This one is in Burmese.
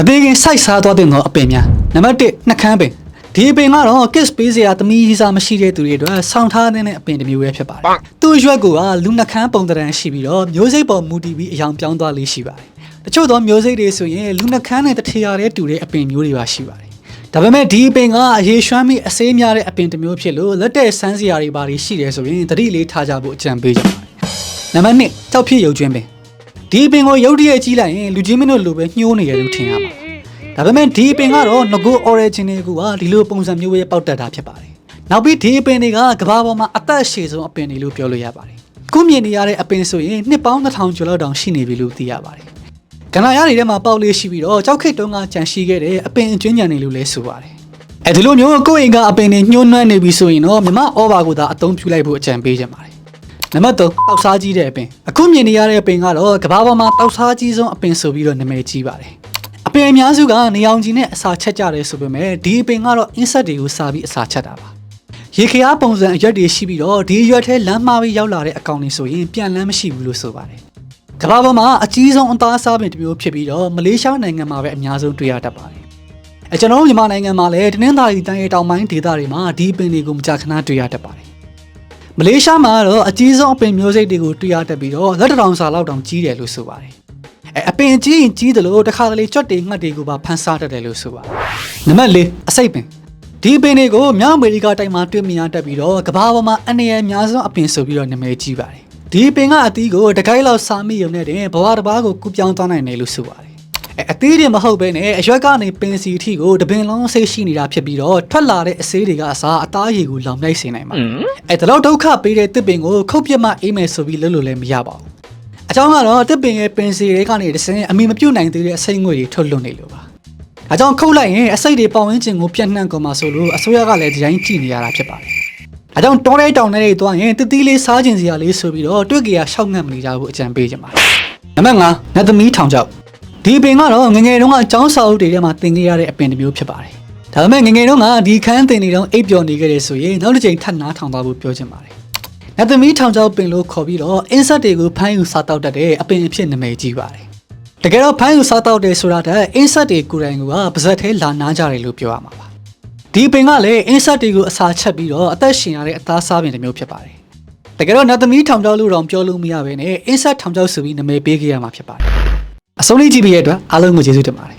မသေးခင်စိုက်စားသွားတဲ့သောအပင်များနံပါတ်1နှကန်းပင်ဒီအပင်ကတော့ kiss ပေးစရာသမီးကြီးစားမရှိတဲ့သူတွေအတွက်ဆောင်းထားတဲ့အပင်တစ်မျိုးပဲဖြစ်ပါတယ်သူ့ရွက်ကလူနှကန်းပုံသဏ္ဍာန်ရှိပြီးတော့မျိုးစိတ်ပေါ်မူတည်ပြီးအယောင်ပြောင်းသွားလေးရှိပါတယ်တချို့သောမျိုးစိတ်တွေဆိုရင်လူနှကန်းနဲ့တထရာတဲ့တူတဲ့အပင်မျိုးတွေပါရှိပါတယ်ဒါပေမဲ့ဒီအပင်ကအရေးရွှမ်းပြီးအဆေးများတဲ့အပင်တစ်မျိုးဖြစ်လို့လက်တဲ့ဆန်းစရာတွေပါတွေရှိတယ်ဆိုရင်တတိလေးထားကြဖို့အကြံပေးကြပါတယ်နံပါတ်2ကြောက်ဖြစ်ရုပ်ကျွင်းပင် ဒီပင်ကိုရုတ်တရက်ကြီးလိုက်ရင်လူချင်းမင်းတို့လိုပဲညှိုးနေတယ်လို့ထင်ရမှာဒါပေမဲ့ဒီပင်ကတော့ငကို origin တွေကဒီလိုပုံစံမျိုးပဲပေါက်တက်တာဖြစ်ပါတယ်နောက်ပြီးဒီပင်တွေကကဘာပေါ်မှာအသက်ရှည်ဆုံးအပင်တွေလို့ပြောလို့ရပါတယ်ခုမြင်နေရတဲ့အပင်ဆိုရင်နှစ်ပေါင်း2000ကျော်လောက်တောင်ရှိနေပြီလို့သိရပါတယ်ကဏ္ဍရတွေထဲမှာပေါက်လေးရှိပြီးတော့ကြောက်ခိတ်တုံးကကြံရှိခဲ့တဲ့အပင်အကျွင်းညံနေလို့လည်းဆိုပါတယ်အဲဒီလိုမျိုးကိုယ့်အိမ်ကအပင်တွေညှိုးနှွမ်းနေပြီဆိုရင်တော့မြမဩဘာကိုသာအသုံးပြုလိုက်ဖို့အကြံပေးချင်ပါတယ် နံပါတ်3တောက်စားကြီးတဲ့အပင်အခုမြင်နေရတဲ့အပင်ကတော့ကဘာပေါ်မှာတောက်စားကြီးဆုံးအပင်ဆိုပြီးတော့နာမည်ကြီးပါတယ်အပင်အများစုကနေအောင်ကြီးနဲ့အစာချက်ကြတယ်ဆိုပေမဲ့ဒီအပင်ကတော့ insect တွေကိုစားပြီးအစာချက်တာပါရေခရားပုံစံအရွက်တွေရှိပြီးတော့ဒီအရွက်ထဲလမ်းမှားပြီးရောက်လာတဲ့အကောင်တွေဆိုရင်ပြန်လန်းမရှိဘူးလို့ဆိုပါတယ်ကဘာပေါ်မှာအကြီးဆုံးအသားစားပင်တစ်မျိုးဖြစ်ပြီးတော့မလေးရှားနိုင်ငံမှာပဲအများဆုံးတွေ့ရတတ်ပါတယ်အဲကျွန်တော်တို့မြန်မာနိုင်ငံမှာလည်းတင်းနှင်းသာရီတိုင်းရဲ့တောင်ပိုင်းဒေသတွေမှာဒီပင်တွေကိုမကြာခဏတွေ့ရတတ်ပါတယ် မလေးရှားမှာကတော့အကြီးဆုံးအပင်မျိုးစိတ်တွေကိုတွေ့ရတတ်ပြီးတော့လက်တစ်ထောင်စာလောက်တောင်ကြီးတယ်လို့ဆိုပါတယ်။အဲအပင်ကြီးရင်ကြီးတယ်လို့တစ်ခါတလေကြွက်တွေငှက်တွေကိုပါဖန်ဆားတတ်တယ်လို့ဆိုပါတယ်။နံပါတ်၄အစိတ်ပင်ဒီပင်တွေကိုမြောက်အမေရိကတိုက်မှာတွေ့မြင်ရတတ်ပြီးတော့ကမ္ဘာပေါ်မှာအနေရအများဆုံးအပင်ဆိုပြီးတော့နာမည်ကြီးပါတယ်။ဒီပင်ကအသီးကိုတကိုင်းလောက်စားမိရုံနဲ့တင်ဘဝတစ်ပါးကိုကူပြောင်းသွားနိုင်တယ်လို့ဆိုပါတယ်။ အဲအသီးတွေမဟုတ်ဘဲနဲ့အရွက်ကနေပင်စီအထိကိုတပင်လုံးဆိတ်ရှိနေတာဖြစ်ပြီးတော့ထွက်လာတဲ့အဆေးတွေကအစားအသားရည်ကိုလောင်လိုက်စေနိုင်ပါတယ်။အဲဒါတော့ဒုက္ခပေးတဲ့တစ်ပင်ကိုခုတ်ပြတ်မှအေးမယ်ဆိုပြီးလုပ်လို့လည်းမရပါဘူး။အကြောင်းကတော့တစ်ပင်ရဲ့ပင်စီတွေကနေတစ်စင်းအမိမပြုတ်နိုင်သေးတဲ့အစိတ်ငွေတွေထုတ်လွှတ်နေလို့ပါ။အဲကြောင့်ခုတ်လိုက်ရင်အစိတ်တွေပေါင်ဝင်းကျင်ကိုပြန့်နှံ့ကုန်မှာဆိုလို့အစိုးရကလည်းဒီတိုင်းကြည့်နေရတာဖြစ်ပါတယ်။အဲကြောင့်တောထဲတောင်ထဲတွေသွားရင်တတိလေးစားကျင်စရာလေးဆိုပြီးတော့တွေ့ကြရရှောက်ငတ်မနေကြဘူးအကြံပေးချင်ပါတယ်။နံပါတ်5နတ်သမီးထောင်ချောက် ဒီပင်ကတော့ငငယ်တုန်းကအကျောင်းစာအုပ်တွေထဲမှာသင်ခဲ့ရတဲ့အပင်တစ်မျိုးဖြစ်ပါတယ်။ဒါပေမဲ့ငငယ်တုန်းကဒီခန်းသင်နေတုန်းအိပ်ပျော်နေခဲ့တယ်ဆိုရင်နောက်တစ်ချိန်ထပ်နားထောင်သွားဖို့ပြောချင်ပါတယ်။နတ်သမီးထောင်ချောက်ပင်လို့ခေါ်ပြီးတော့အင်းဆက်တွေကိုဖမ်းယူစားတောက်တတ်တဲ့အပင်အဖြစ်နာမည်ကြီးပါတယ်။တကယ်တော့ဖမ်းယူစားတောက်တယ်ဆိုတာတဲ့အင်းဆက်တွေကိုယ်တိုင်ကပါဇက်သေးလာနားကြတယ်လို့ပြောရမှာပါ။ဒီပင်ကလည်းအင်းဆက်တွေကိုအစာချက်ပြီးတော့အသက်ရှင်ရတဲ့အသားစားပင်တစ်မျိုးဖြစ်ပါတယ်။တကယ်တော့နတ်သမီးထောင်ချောက်လို့တော့ပြောလို့မရဘဲနဲ့အင်းဆက်ထောင်ချောက်ဆိုပြီးနာမည်ပေးခဲ့ရမှာဖြစ်ပါတယ်။ အဆုံးလေးကြည့်ပြီးရတဲ့အတွက်အားလုံးကိုကျေးဇူးတင်ပါတယ်